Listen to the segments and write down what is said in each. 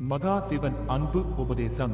மகாசிவன் அன்பு உபதேசம்.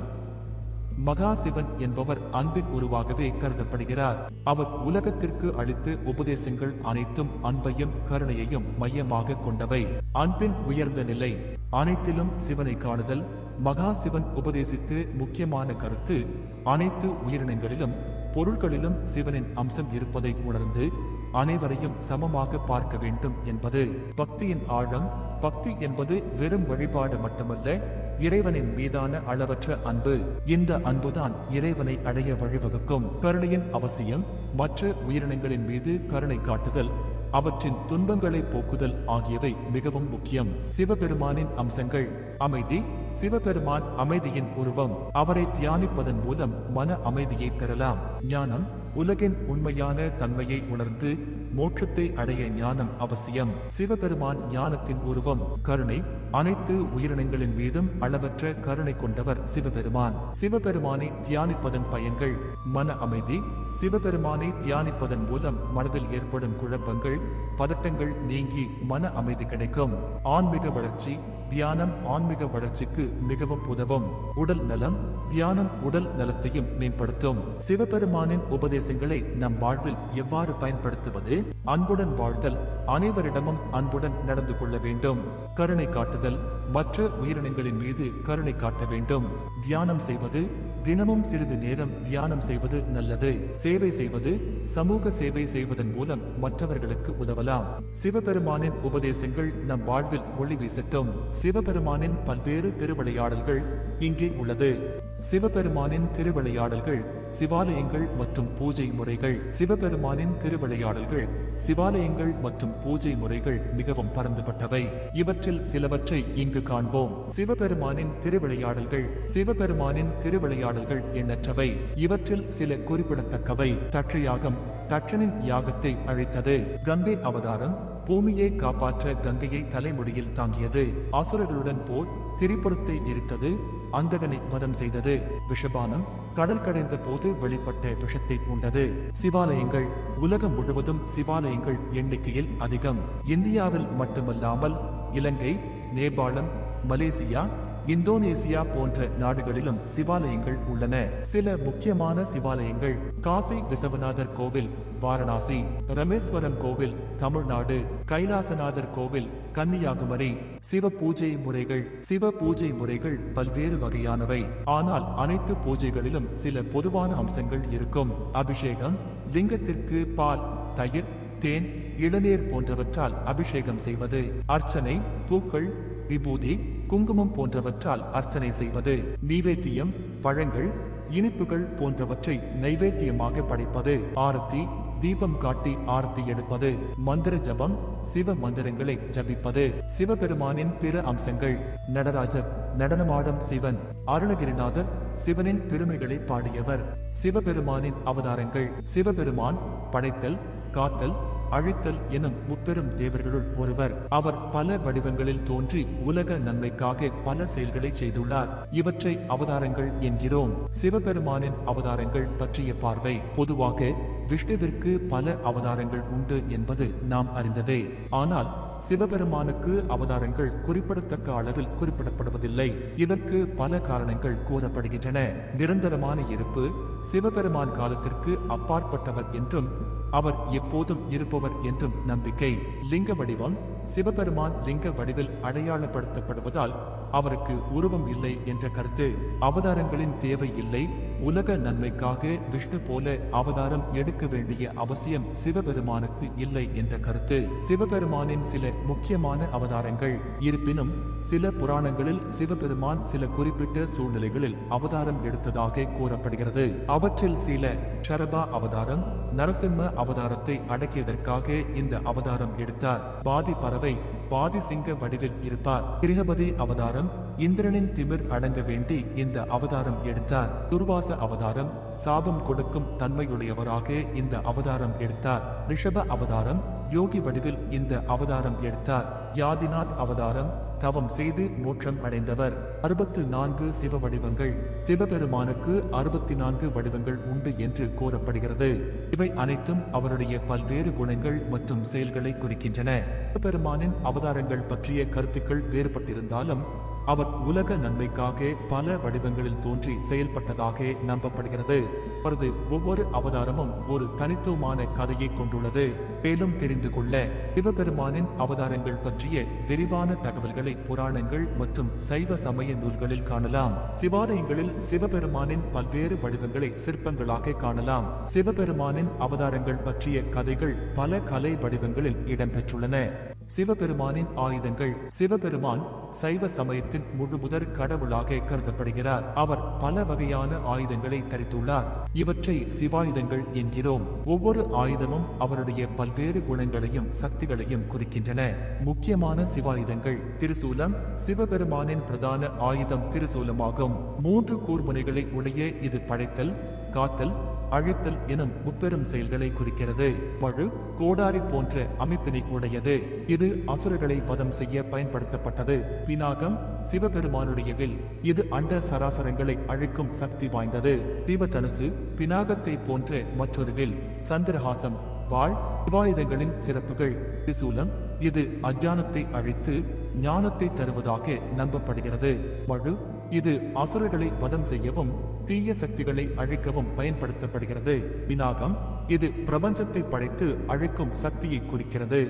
மகாசிவன் என்பவர் அன்பின் உருவாகவே கருதப்படுகிறார். அவர் உலகத்திற்கு அளித்து உபதேசங்கள் அனைத்தும் அன்பையும் கருணையையும் மையமாக கொண்டவை. அன்பின் உயர்ந்த நிலை. அனைத்திலும் சிவனை காணுதல். மகாசிவன் உபதேசித்து முக்கியமான கருத்து அனைத்து உயிரினங்களிலும் பொருள்களிலும் சிவனின் அம்சம் இருப்பதை உணர்ந்து அனைவரையும் சமமாக பார்க்க வேண்டும் என்பது பக்தியின் ஆழம் பக்தி என்பது வெறும் வழிபாடு மட்டுமல்ல இறைவனின் மீதான அளவற்ற அன்பு. இந்த அன்புதான் இறைவனை அடைய வழிவகுக்கும். கருணையின் அவசியம் மற்ற உயிரினங்களின் மீது கருணை காட்டுதல் அவற்றின் துன்பங்களை போக்குதல் ஆகியவை மிகவும் முக்கியம். சிவபெருமானின் அம்சங்கள் அமைதி சிவபெருமான் அமைதியின் உருவம். அவரை தியானிப்பதன் மூலம் மன அமைதியை பெறலாம். ஞானம் உலகின் உண்மையான தன்மையை உணர்ந்து மோட்சத்தை அடைய ஞானம் அவசியம். சிவபெருமான் ஞானத்தின் உருவம். கருணை அனைத்து உயிரினங்களின் மீதும் அளவற்ற கருணை கொண்டவர் சிவபெருமான். சிவபெருமானை தியானிப்பதன் பயன்கள். மன அமைதி. சிவபெருமானை தியானிப்பதன் மூலம் மனதில் ஏற்படும் குழப்பங்கள் பதட்டங்கள் நீங்கி மன அமைதி கிடைக்கும். ஆன்மீக வளர்ச்சி. தியானம் ஆன்மீக வளர்ச்சிக்கு மிகவும் உதவும். உடல் நலம் தியானம் உடல் நலத்தையும் மேம்படுத்தும். சிவபெருமானின் உபதேசங்களை நம் வாழ்வில் எவ்வாறு பயன்படுத்துவது? அன்புடன் வாழ்தல் அனைவரிடமும் அன்புடன் நடந்து கொள்ள வேண்டும். கருணை காட்டுதல். மற்ற உயிரினங்களின் மீது கருணை காட்ட வேண்டும். தியானம் செய்வது தினமும் சிறிது நேரம் தியானம் செய்வது நல்லது. சேவை செய்வது சமூக சேவை செய்வதன் மூலம் மற்றவர்களுக்கு உதவலாம். சிவபெருமானின் உபதேசங்கள் நம் வாழ்வில் ஒளி வீசட்டும். சிவபெருமானின் பல்வேறு திருவிளையாடல்கள் இங்கே உள்ளது. சிவபெருமானின் திருவிளையாடல்கள் சிவாலயங்கள் மற்றும் பூஜை முறைகள். சிவபெருமானின் திருவிளையாடல்கள் சிவாலயங்கள் மற்றும் பூஜை முறைகள் மிகவும் பரந்துபட்டவை. இவற்றில் சிலவற்றை இங்கு காண்போம். சிவபெருமானின் திருவிளையாடல்கள் சிவபெருமானின் திருவிளையாடல்கள் எண்ணற்றவை. இவற்றில் சில குறிப்பிடத்தக்கவை. தற்றையாகம் தட்சனின் யாகத்தை அழைத்தது. கங்கை அவதாரம் பூமியை காப்பாற்ற கங்கையை தலைமுடியில் தாங்கியது. அசுரர்களுடன் போர் திரிபுரத்தை எரித்தது அந்தகனை மதம் செய்தது. விஷபானம் கடல் கடைந்த போது வெளிப்பட்ட விஷத்தை உண்டது சிவாலயங்கள் உலகம் முழுவதும் சிவாலயங்கள் எண்ணிக்கையில் அதிகம். இந்தியாவில் மட்டுமல்லாமல் இலங்கை நேபாளம் மலேசியா இந்தோனேசியா போன்ற நாடுகளிலும் சிவாலயங்கள் உள்ளன. சில முக்கியமான சிவாலயங்கள் காசி விஸ்வநாதர் கோவில் வாரணாசி ரமேஸ்வரம் கோவில் தமிழ்நாடு கைலாசநாதர் கோவில் கன்னியாகுமரி. சிவ பூஜை முறைகள் சிவ பூஜை முறைகள் பல்வேறு வகையானவை. ஆனால் அனைத்து பூஜைகளிலும் சில பொதுவான அம்சங்கள் இருக்கும். அபிஷேகம் லிங்கத்திற்கு பால் தயிர் தேன் இளநீர் போன்றவற்றால் அபிஷேகம் செய்வது. அர்ச்சனை பூக்கள் விபூதி குங்குமம் போன்றவற்றால் அர்ச்சனை செய்வது. நீவேத்தியம் பழங்கள் இனிப்புகள் போன்றவற்றை நைவேத்தியமாக படைப்பது. ஆரத்தி தீபம் காட்டி ஆரத்தி எடுப்பது மந்திர ஜபம் சிவ மந்திரங்களை ஜபிப்பது சிவபெருமானின் பிற அம்சங்கள். நடராஜர் நடனமாடும் சிவன் அருணகிரிநாதர் சிவனின் பெருமைகளை பாடியவர். சிவபெருமானின் அவதாரங்கள் சிவபெருமான் படைத்தல் காத்தல் அழித்தல் எனும் முப்பெரும் தேவர்களுள் ஒருவர். அவர் பல வடிவங்களில் தோன்றி உலக நன்மைக்காக பல செயல்களை செய்துள்ளார். இவற்றை அவதாரங்கள் என்கிறோம். சிவபெருமானின் அவதாரங்கள் பற்றிய பார்வை பொதுவாக விஷ்ணுவிற்கு பல அவதாரங்கள் உண்டு என்பது நாம் அறிந்ததே. ஆனால் சிவபெருமானுக்கு அவதாரங்கள் குறிப்பிடத்தக்க அளவில் குறிப்பிடப்படுவதில்லை. இதற்கு பல காரணங்கள் கூறப்படுகின்றன. நிரந்தரமான இருப்பு சிவபெருமான் காலத்திற்கு அப்பாற்பட்டவர் என்றும் அவர் எப்போதும் இருப்பவர் என்றும் நம்பிக்கை. லிங்க வடிவம் சிவபெருமான் லிங்க வடிவில் அடையாளப்படுத்தப்படுவதால் அவருக்கு உருவம் இல்லை என்ற கருத்து. அவதாரங்களின் தேவை இல்லை உலக நன்மைக்காக விஷ்ணு போல அவதாரம் எடுக்க வேண்டிய அவசியம் சிவபெருமானுக்கு இல்லை என்ற கருத்து. சிவபெருமானின் சில முக்கியமான அவதாரங்கள் இருப்பினும் சில புராணங்களில் சிவபெருமான் சில குறிப்பிட்ட சூழ்நிலைகளில் அவதாரம் எடுத்ததாக கூறப்படுகிறது. அவற்றில் சில ஷரபா அவதாரம் நரசிம்ம அவதாரத்தை அடக்கியதற்காக இந்த அவதாரம் எடுத்தார். பாதி பறவை பாதி சிங்க வடிவில் இருப்பார். கிருகபதி அவதாரம் இந்திரனின் திமிர் அடங்க வேண்டி இந்த அவதாரம் எடுத்தார். துர்வாச அவதாரம் சாபம் கொடுக்கும் தன்மையுடையவராக இந்த அவதாரம் எடுத்தார். ரிஷப அவதாரம் யோகி வடிவில் இந்த அவதாரம் எடுத்தார். யாதிநாத் அவதாரம் தவம் செய்து மோட்சம் அடைந்தவர். அறுபத்து நான்கு சிவ வடிவங்கள். சிவபெருமானுக்கு அறுபத்தி நான்கு வடிவங்கள் உண்டு என்று கூறப்படுகிறது. இவை அனைத்தும் அவருடைய பல்வேறு குணங்கள் மற்றும் செயல்களை குறிக்கின்றன. சிவபெருமானின் அவதாரங்கள் பற்றிய கருத்துக்கள் வேறுபட்டிருந்தாலும் அவர் உலக நன்மைக்காக பல வடிவங்களில் தோன்றி செயல்பட்டதாக நம்பப்படுகிறது. அவரது ஒவ்வொரு அவதாரமும் ஒரு தனித்துவமான கதையை கொண்டுள்ளது. மேலும் தெரிந்து கொள்ள சிவபெருமானின் அவதாரங்கள் பற்றிய விரிவான தகவல்களை புராணங்கள் மற்றும் சைவ சமய நூல்களில் காணலாம். சிவாலயங்களில் சிவபெருமானின் பல்வேறு வடிவங்களை சிற்பங்களாக காணலாம். சிவபெருமானின் அவதாரங்கள் பற்றிய கதைகள் பல கலை வடிவங்களில் இடம்பெற்றுள்ளன. சிவபெருமானின் ஆயுதங்கள். சிவபெருமான் சைவ சமயத்தின் முழுமுதற் கடவுளாக கருதப்படுகிறார். அவர் பல வகையான ஆயுதங்களை தரித்துள்ளார். இவற்றை சிவாயுதங்கள் என்கிறோம். ஒவ்வொரு ஆயுதமும் அவருடைய பல்வேறு குணங்களையும் சக்திகளையும் குறிக்கின்றன. முக்கியமான சிவாயுதங்கள் திருசூலம் சிவபெருமானின் பிரதான ஆயுதம் திருசூலமாகும். மூன்று கூர்முனைகளை உடைய இது படைத்தல் காத்தல் அழித்தல் எனும் முப்பெரும் செயல்களை குறிக்கிறது. வழு கோடாரி போன்ற அமைப்பினை உடையது. இது அசுரர்களை வதம் செய்ய பயன்படுத்தப்பட்டது. பினாகம் சிவபெருமானுடைய வில் இது அண்ட சராசரங்களை அழிக்கும் சக்தி வாய்ந்தது. தீபதனுசு பினாகத்தை போன்ற மற்றொரு வில் சந்திரஹாசம் வாழ் சிவாயுதங்களின் சிறப்புகள். திசூலம் இது அஜானத்தை அழித்து ஞானத்தை தருவதாக நம்பப்படுகிறது. வழு இது அசுரர்களை வதம் செய்யவும் தீய சக்திகளை அழிக்கவும் பயன்படுத்தப்படுகிறது. வினாகம் இது பிரபஞ்சத்தை படைத்து அழிக்கும் சக்தியை குறிக்கிறது.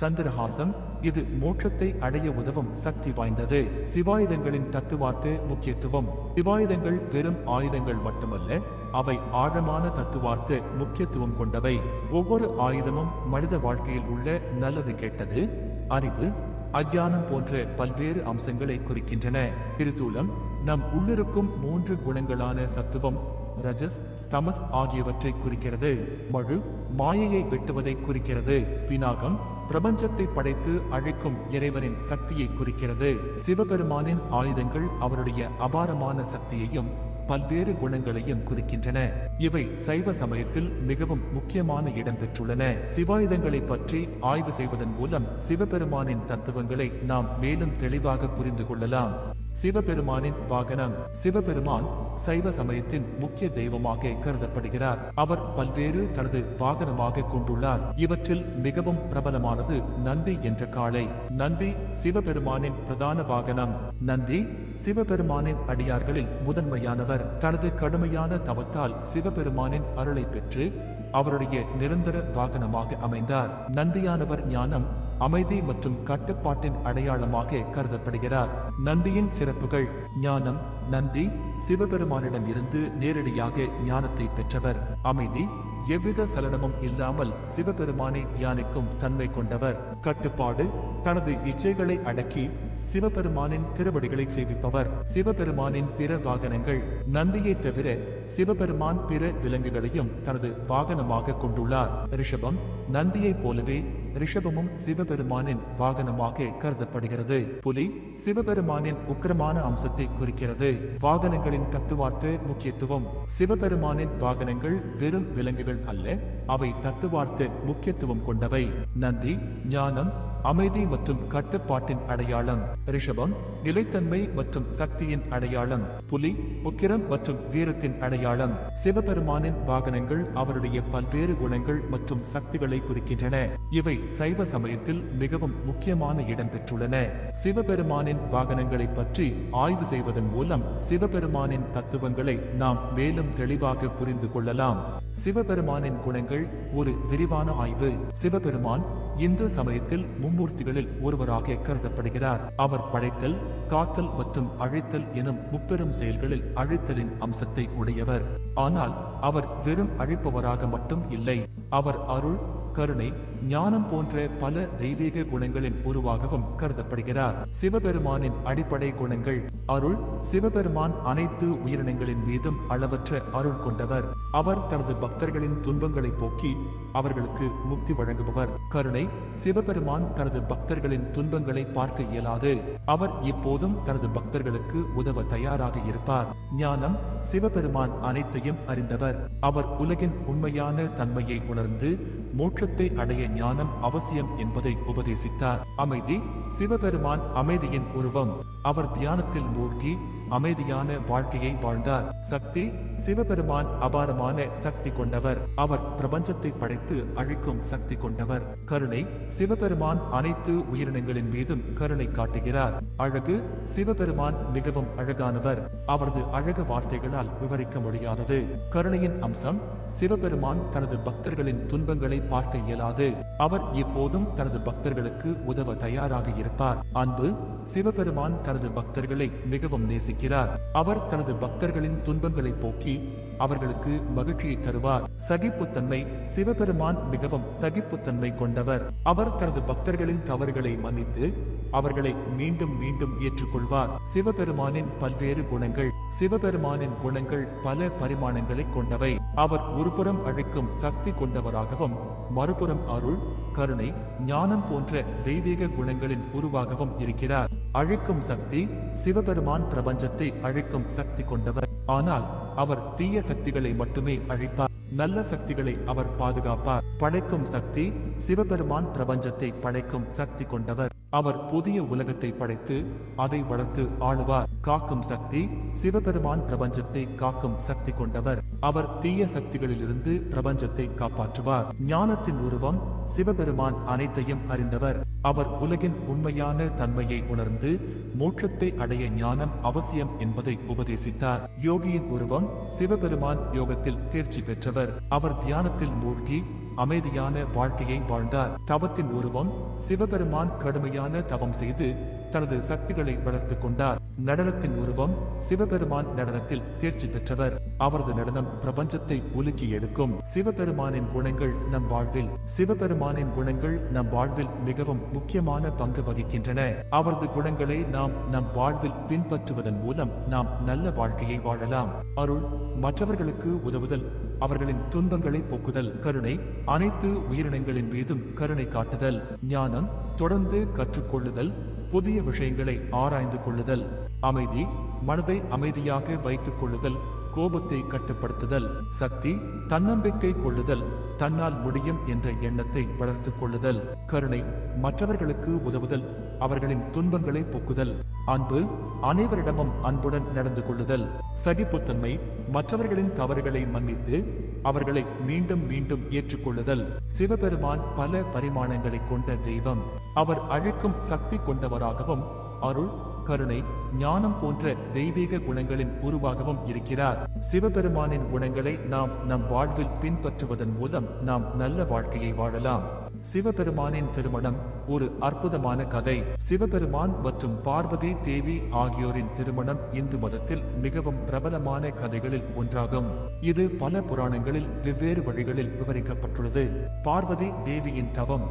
சந்திரஹாசம் இது மோட்சத்தை அடைய உதவும் சக்தி வாய்ந்தது. சிவாயுதங்களின் தத்துவார்த்த முக்கியத்துவம். சிவாயுதங்கள் வெறும் ஆயுதங்கள் மட்டுமல்ல அவை ஆழமான தத்துவார்த்த முக்கியத்துவம் கொண்டவை. ஒவ்வொரு ஆயுதமும் மனித வாழ்க்கையில் உள்ள நல்லது கெட்டது. அறிவு அஜானம் போன்ற பல்வேறு அம்சங்களை குறிக்கின்றன. திருசூலம் நம் உள்ளிருக்கும் மூன்று குணங்களான சத்துவம் ரஜஸ் தமஸ் ஆகியவற்றை குறிக்கிறது. மழு மாயையை வெட்டுவதை குறிக்கிறது. பினாகம் பிரபஞ்சத்தை படைத்து அழைக்கும் இறைவனின் சக்தியை குறிக்கிறது. சிவபெருமானின் ஆயுதங்கள் அவருடைய அபாரமான சக்தியையும் பல்வேறு குணங்களையும் குறிக்கின்றன. இவை சைவ சமயத்தில் மிகவும் முக்கியமான இடம் பெற்றுள்ளன. சிவாயுதங்களை பற்றி ஆய்வு செய்வதன் மூலம் சிவபெருமானின் தத்துவங்களை நாம் மேலும் தெளிவாக புரிந்து கொள்ளலாம். சிவபெருமானின் வாகனம். சிவபெருமான் சைவ சமயத்தின் முக்கிய தெய்வமாக கருதப்படுகிறார். அவர் பல்வேறு தனது வாகனமாக கொண்டுள்ளார். இவற்றில் மிகவும் பிரபலமானது நந்தி என்ற காளை. நந்தி சிவபெருமானின் பிரதான வாகனம். நந்தி சிவபெருமானின் அடியார்களில் முதன்மையானவர். தனது கடுமையான தவத்தால் சிவபெருமானின் அருளை பெற்று அவருடைய நிரந்தர வாகனமாக அமைந்தார். நந்தியானவர் ஞானம் அமைதி மற்றும் கட்டுப்பாட்டின் அடையாளமாக கருதப்படுகிறார். நந்தியின் சிறப்புகள் ஞானம் நந்தி சிவபெருமானிடம் இருந்து நேரடியாக ஞானத்தை பெற்றவர். அமைதி எவ்வித சலனமும் இல்லாமல் சிவபெருமானை தியானிக்கும் தன்மை கொண்டவர். கட்டுப்பாடு தனது இச்சைகளை அடக்கி சிவபெருமானின் திருவடிகளை சேவிப்பவர். சிவபெருமானின் பிற வாகனங்கள். நந்தியை தவிர சிவபெருமான் பிற விலங்குகளையும் தனது வாகனமாக கொண்டுள்ளார். ரிஷபம் நந்தியைப் போலவே ரிஷபமும் சிவபெருமானின் வாகனமாக கருதப்படுகிறது. புலி சிவபெருமானின் உக்கிரமான அம்சத்தை குறிக்கிறது. வாகனங்களின் தத்துவார்த்த முக்கியத்துவம். சிவபெருமானின் வாகனங்கள் வெறும் விலங்குகள் அல்ல அவை தத்துவார்த்த முக்கியத்துவம் கொண்டவை. நந்தி ஞானம் அமைதி மற்றும் கட்டுப்பாட்டின் அடையாளம். ரிஷபம் நிலைத்தன்மை மற்றும் சக்தியின் அடையாளம். புலி உக்கிரம் மற்றும் வீரத்தின் அடையாளம். சிவபெருமானின் வாகனங்கள் அவருடைய பல்வேறு குணங்கள் மற்றும் சக்திகளை குறிக்கின்றன. இவை சைவ சமயத்தில் மிகவும் முக்கியமான இடம் பெற்றுள்ளன. சிவபெருமானின் வாகனங்களை பற்றி ஆய்வு செய்வதன் மூலம் சிவபெருமானின் தத்துவங்களை நாம் மேலும் தெளிவாக புரிந்து கொள்ளலாம். சிவபெருமானின் குணங்கள் ஒரு விரிவான ஆய்வு. சிவபெருமான் இந்து சமயத்தில் மும்மூர்த்திகளில் ஒருவராக கருதப்படுகிறார். அவர் படைத்தல் காத்தல் மற்றும் அழித்தல் எனும் முப்பெரும் செயல்களில் அழித்தலின் அம்சத்தை உடையவர். ஆனால் அவர் வெறும் அழிப்பவராக மட்டும் இல்லை. அவர் அருள் கருணை ஞானம் போன்ற பல தெய்வீக குணங்களின் உருவாகவும் கருதப்படுகிறார். சிவபெருமானின் அடிப்படை குணங்கள் அருள். சிவபெருமான் அனைத்து உயிரினங்களின் மீதும் அளவற்ற அருள் கொண்டவர். அவர் தனது பக்தர்களின் துன்பங்களை போக்கி அவர்களுக்கு முக்தி வழங்குபவர். கருணை. சிவபெருமான் தனது பக்தர்களின் துன்பங்களை பார்க்க இயலாது. அவர் இப்போதும் தனது பக்தர்களுக்கு உதவ தயாராக இருப்பார். ஞானம். சிவபெருமான் அனைத்தையும் அறிந்தவர். அவர் உலகின் உண்மையான தன்மையை உணர்ந்து மோட்சத்தை அடைய ஞானம் அவசியம் என்பதை உபதேசித்தார். அமைதி சிவபெருமான் அமைதியின் உருவம். அவர் தியானத்தில் மூழ்கி அமைதியான வாழ்க்கையை வாழ்ந்தார். சக்தி சிவபெருமான் அபாரமான சக்தி கொண்டவர். அவர் பிரபஞ்சத்தை படைத்து அழிக்கும் சக்தி கொண்டவர். கருணை சிவபெருமான் அனைத்து உயிரினங்களின் மீதும் கருணை காட்டுகிறார். அழகு சிவபெருமான் மிகவும் அழகானவர். அவரது அழகு வார்த்தைகளால் விவரிக்க முடியாதது. கருணையின் அம்சம் சிவபெருமான் தனது பக்தர்களின் துன்பங்களை பார்க்க இயலாது. அவர் எப்போதும் தனது பக்தர்களுக்கு உதவ தயாராக இருப்பார். அன்பு சிவபெருமான் தனது பக்தர்களை மிகவும் நேசிக்கிறார். இருக்கிறார். அவர் தனது பக்தர்களின் துன்பங்களை போக்கி அவர்களுக்கு மகிழ்ச்சியை தருவார். சகிப்புத்தன்மை சிவபெருமான் மிகவும் சகிப்புத்தன்மை கொண்டவர். அவர் தனது பக்தர்களின் தவறுகளை மன்னித்து அவர்களை மீண்டும் மீண்டும் ஏற்றுக்கொள்வார். சிவபெருமானின் பல்வேறு குணங்கள். சிவபெருமானின் குணங்கள் பல பரிமாணங்களை கொண்டவை. அவர் ஒருபுறம் அழைக்கும் சக்தி கொண்டவராகவும் மறுபுறம் அருள் கருணை ஞானம் போன்ற தெய்வீக குணங்களின் உருவாகவும் இருக்கிறார். அழிக்கும் சக்தி சிவபெருமான் பிரபஞ்சத்தை அழிக்கும் சக்தி கொண்டவர். ஆனால் அவர் தீய சக்திகளை மட்டுமே அழிப்பார். நல்ல சக்திகளை அவர் பாதுகாப்பார். படைக்கும் சக்தி சிவபெருமான் பிரபஞ்சத்தை படைக்கும் சக்தி கொண்டவர். அவர் புதிய உலகத்தை படைத்து அதை வளர்த்து ஆளுவார். காக்கும் சக்தி சிவபெருமான் பிரபஞ்சத்தை காக்கும் சக்தி கொண்டவர். அவர் தீய சக்திகளிலிருந்து பிரபஞ்சத்தை காப்பாற்றுவார். ஞானத்தின் உருவம் சிவபெருமான் அனைத்தையும் அறிந்தவர். அவர் உலகின் உண்மையான தன்மையை உணர்ந்து மோட்சத்தை அடைய ஞானம் அவசியம் என்பதை உபதேசித்தார். யோகியின் உருவம் சிவபெருமான் யோகத்தில் தேர்ச்சி பெற்றவர். அவர் தியானத்தில் மூழ்கி அமைதியான வாழ்க்கையை வாழ்ந்தார். தவத்தின் உருவம் சிவபெருமான் கடுமையான தவம் செய்து தனது சக்திகளை வளர்த்துக் கொண்டார். நடனத்தின் உருவம் சிவபெருமான் நடனத்தில் தேர்ச்சி பெற்றவர். அவரது நடனம் பிரபஞ்சத்தை உலுக்கி எடுக்கும். சிவபெருமானின் குணங்கள் நம் வாழ்வில் சிவபெருமானின் குணங்கள் நம் வாழ்வில் மிகவும் முக்கியமான பங்கு வகிக்கின்றன. அவரது குணங்களை நாம் நம் வாழ்வில் பின்பற்றுவதன் மூலம் நாம் நல்ல வாழ்க்கையை வாழலாம். அருள் மற்றவர்களுக்கு உதவுதல் அவர்களின் துன்பங்களை போக்குதல் கருணை அனைத்து உயிரினங்களின் மீதும் கருணை காட்டுதல் ஞானம் தொடர்ந்து கற்றுக்கொள்ளுதல் புதிய விஷயங்களை ஆராய்ந்து கொள்ளுதல் அமைதி மனதை அமைதியாக வைத்துக் கொள்ளுதல் கோபத்தை கட்டுப்படுத்துதல் சக்தி தன்னம்பிக்கை கொள்ளுதல் தன்னால் முடியும் என்ற எண்ணத்தை வளர்த்துக் கொள்ளுதல் கருணை மற்றவர்களுக்கு உதவுதல் அவர்களின் துன்பங்களை போக்குதல். அன்பு அனைவரிடமும் அன்புடன் நடந்து கொள்ளுதல். சகிப்புத்தன்மை மற்றவர்களின் தவறுகளை மன்னித்து அவர்களை மீண்டும் மீண்டும் ஏற்றுக்கொள்ளுதல். சிவபெருமான் பல பரிமாணங்களை கொண்ட தெய்வம். அவர் அழிக்கும் சக்தி கொண்டவராகவும் அருள் கருணை ஞானம் போன்ற தெய்வீக குணங்களின் உருவாகவும் இருக்கிறார். சிவபெருமானின் குணங்களை நாம் நம் வாழ்வில் பின்பற்றுவதன் மூலம் நாம் நல்ல வாழ்க்கையை வாழலாம். சிவபெருமானின் திருமணம் ஒரு அற்புதமான கதை. சிவபெருமான் மற்றும் பார்வதி தேவி ஆகியோரின் திருமணம் இந்து மதத்தில் மிகவும் பிரபலமான கதைகளில் ஒன்றாகும். இது பல புராணங்களில் வெவ்வேறு வழிகளில் விவரிக்கப்பட்டுள்ளது. பார்வதி தேவியின் தவம்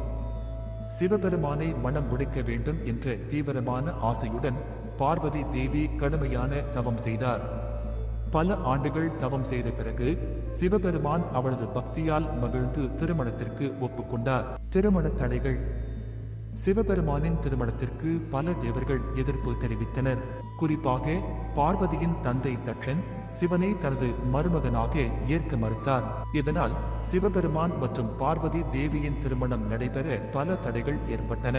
சிவபெருமானை மனம் முடிக்க வேண்டும் என்ற தீவிரமான ஆசையுடன் பார்வதி தேவி கடுமையான தவம் செய்தார். பல ஆண்டுகள் தவம் செய்த பிறகு சிவபெருமான் அவளது பக்தியால் மகிழ்ந்து திருமணத்திற்கு ஒப்புக்கொண்டார். திருமண தடைகள். சிவபெருமானின் திருமணத்திற்கு பல தேவர்கள் எதிர்ப்பு தெரிவித்தனர். குறிப்பாக பார்வதியின் தந்தை தட்சன் சிவனை தனது மருமகனாக ஏற்க மறுத்தார். இதனால் சிவபெருமான் மற்றும் பார்வதி தேவியின் திருமணம் நடைபெற பல தடைகள் ஏற்பட்டன.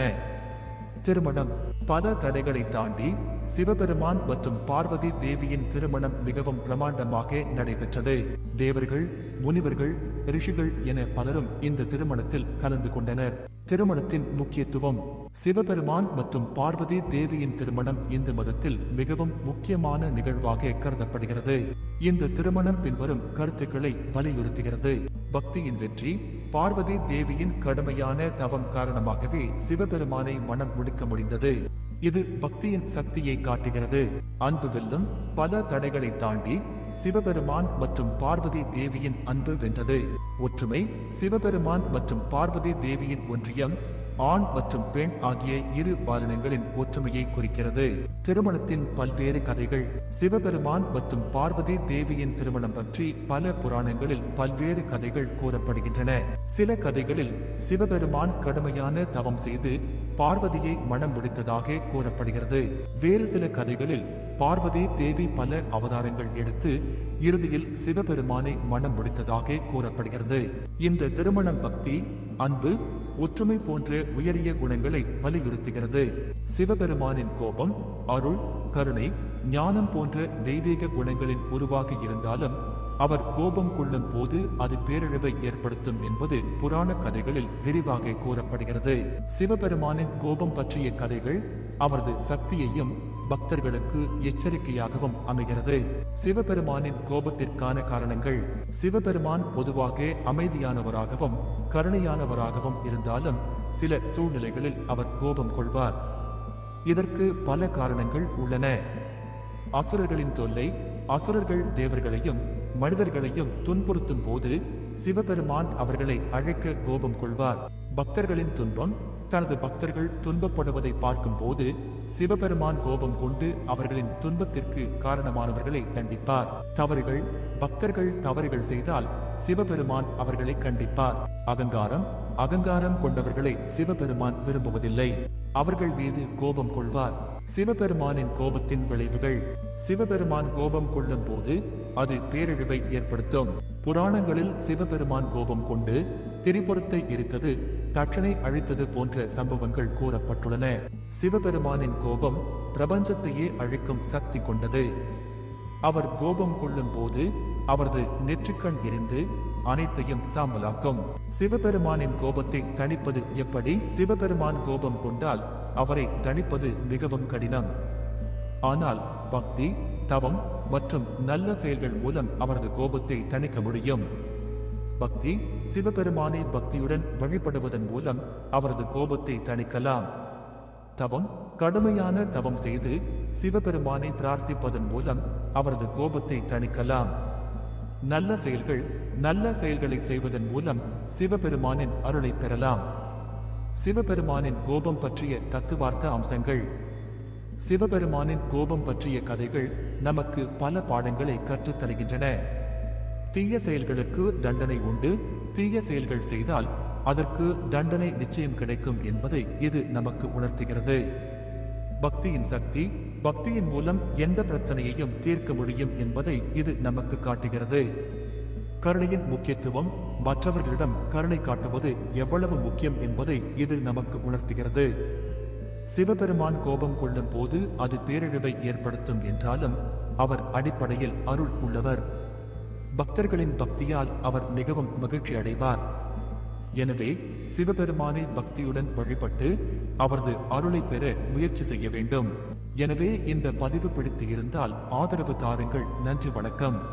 திருமணம். பல தடைகளை தாண்டி சிவபெருமான் மற்றும் பார்வதி தேவியின் திருமணம் மிகவும் பிரமாண்டமாக நடைபெற்றது. தேவர்கள் முனிவர்கள் ரிஷிகள் என பலரும் இந்த திருமணத்தில் கலந்து கொண்டனர். திருமணத்தின் முக்கியத்துவம். சிவபெருமான் மற்றும் பார்வதி தேவியின் திருமணம் இந்து மதத்தில் மிகவும் முக்கியமான நிகழ்வாக கருதப்படுகிறது. இந்த திருமணம் பின்வரும் கருத்துக்களை வலியுறுத்துகிறது. பக்தியின் வெற்றி பார்வதி தேவியின் கடுமையான தவம் காரணமாகவே சிவபெருமானை மனம் முடிக்க முடிந்தது. இது பக்தியின் சக்தியை காட்டுகிறது. அன்பு வெல்லும் பல தடைகளை தாண்டி சிவபெருமான் மற்றும் பார்வதி தேவியின் அன்பு வென்றது. ஒற்றுமை சிவபெருமான் மற்றும் பார்வதி தேவியின் ஒன்றியம் ஆண் மற்றும் பெண் ஆகிய இரு பாலினங்களின் ஒற்றுமையை குறிக்கிறது. திருமணத்தின் பல்வேறு கதைகள் சிவபெருமான் மற்றும் பார்வதி தேவியின் திருமணம் பற்றி பல புராணங்களில் பல்வேறு கதைகள் கூறப்படுகின்றன. சில கதைகளில் சிவபெருமான் கடுமையான தவம் செய்து பார்வதியை மனம் முடித்ததாக கூறப்படுகிறது. வேறு சில கதைகளில் பார்வதி தேவி பல அவதாரங்கள் எடுத்து இறுதியில் சிவபெருமானை மனம் முடித்ததாக கூறப்படுகிறது. இந்த திருமணம் பக்தி அன்பு ஒற்றுமை போன்ற உயரிய குணங்களை வலியுறுத்துகிறது. சிவபெருமானின் கோபம் அருள் கருணை ஞானம் போன்ற தெய்வீக குணங்களின் உருவாக இருந்தாலும் அவர் கோபம் கொள்ளும் போது அது பேரழிவை ஏற்படுத்தும் என்பது புராண கதைகளில் விரிவாக கூறப்படுகிறது. சிவபெருமானின் கோபம் பற்றிய கதைகள் அவரது சக்தியையும் பக்தர்களுக்கு எச்சரிக்கையாகவும் அமைகிறது. சிவபெருமானின் கோபத்திற்கான காரணங்கள் சிவபெருமான் பொதுவாக அமைதியானவராகவும் கருணையானவராகவும் இருந்தாலும் சில சூழ்நிலைகளில் அவர் கோபம் கொள்வார். இதற்கு பல காரணங்கள் உள்ளன. அசுரர்களின் தொல்லை அசுரர்கள் தேவர்களையும் மனிதர்களையும் துன்புறுத்தும் போது சிவபெருமான் அவர்களை அழைக்க கோபம் கொள்வார். பக்தர்களின் துன்பம் தனது பக்தர்கள் துன்பப்படுவதை பார்க்கும் போது சிவபெருமான் கோபம் கொண்டு அவர்களின் துன்பத்திற்கு காரணமானவர்களை தண்டிப்பார். தவறுகள் பக்தர்கள் தவறுகள் செய்தால் சிவபெருமான் அவர்களை கண்டிப்பார். அகங்காரம் அகங்காரம் கொண்டவர்களை சிவபெருமான் விரும்புவதில்லை. அவர்கள் மீது கோபம் கொள்வார். சிவபெருமானின் கோபத்தின் விளைவுகள். சிவபெருமான் கோபம் கொள்ளும் போது அது பேரழிவை ஏற்படுத்தும். புராணங்களில் சிவபெருமான் கோபம் கொண்டு திரிபுரத்தை எரித்தது தட்சனை அழித்தது போன்ற சம்பவங்கள் கூறப்பட்டுள்ளன. சிவபெருமானின் கோபம் பிரபஞ்சத்தையே அழிக்கும் சக்தி கொண்டது. அவர் கோபம் கொள்ளும் போது அவரது நெற்றிக்கண் எரிந்து அனைத்தையும் சாம்பலாக்கும். சிவபெருமானின் கோபத்தை தணிப்பது எப்படி? சிவபெருமான் கோபம் கொண்டால் அவரை தணிப்பது மிகவும் கடினம். ஆனால் பக்தி தவம் மற்றும் நல்ல செயல்கள் மூலம் அவரது கோபத்தை தணிக்க முடியும். பக்தி சிவபெருமானை பக்தியுடன் வழிபடுவதன் மூலம் அவரது கோபத்தை தணிக்கலாம். தவம் கடுமையான தவம் செய்து சிவபெருமானை பிரார்த்திப்பதன் மூலம் அவரது கோபத்தை தணிக்கலாம். நல்ல செயல்கள் நல்ல செயல்களை செய்வதன் மூலம் சிவபெருமானின் அருளை பெறலாம். சிவபெருமானின் கோபம் பற்றிய தத்துவார்த்த அம்சங்கள். சிவபெருமானின் கோபம் பற்றிய கதைகள் நமக்கு பல பாடங்களை கற்றுத் தருகின்றன தீய செயல்களுக்கு தண்டனை உண்டு. தீய செயல்கள் செய்தால் அதற்கு தண்டனை நிச்சயம் கிடைக்கும் என்பதை இது நமக்கு உணர்த்துகிறது. பக்தியின் சக்தி பக்தியின் மூலம் எந்த பிரச்சனையையும் தீர்க்க முடியும் என்பதை இது நமக்கு காட்டுகிறது. கருணையின் முக்கியத்துவம் மற்றவர்களிடம் கருணை காட்டுவது எவ்வளவு முக்கியம் என்பதை இது நமக்கு உணர்த்துகிறது. சிவபெருமான் கோபம் கொள்ளும் போது அது பேரழிவை ஏற்படுத்தும் என்றாலும் அவர் அடிப்படையில் அருள் உள்ளவர். பக்தர்களின் பக்தியால் அவர் மிகவும் மகிழ்ச்சி அடைவார் எனவே சிவபெருமானை பக்தியுடன் வழிபட்டு அவரது அருளை பெற முயற்சி செய்ய வேண்டும். எனவே இந்த பதிவு பிடித்து இருந்தால் ஆதரவு தாருங்கள். நன்றி வணக்கம்.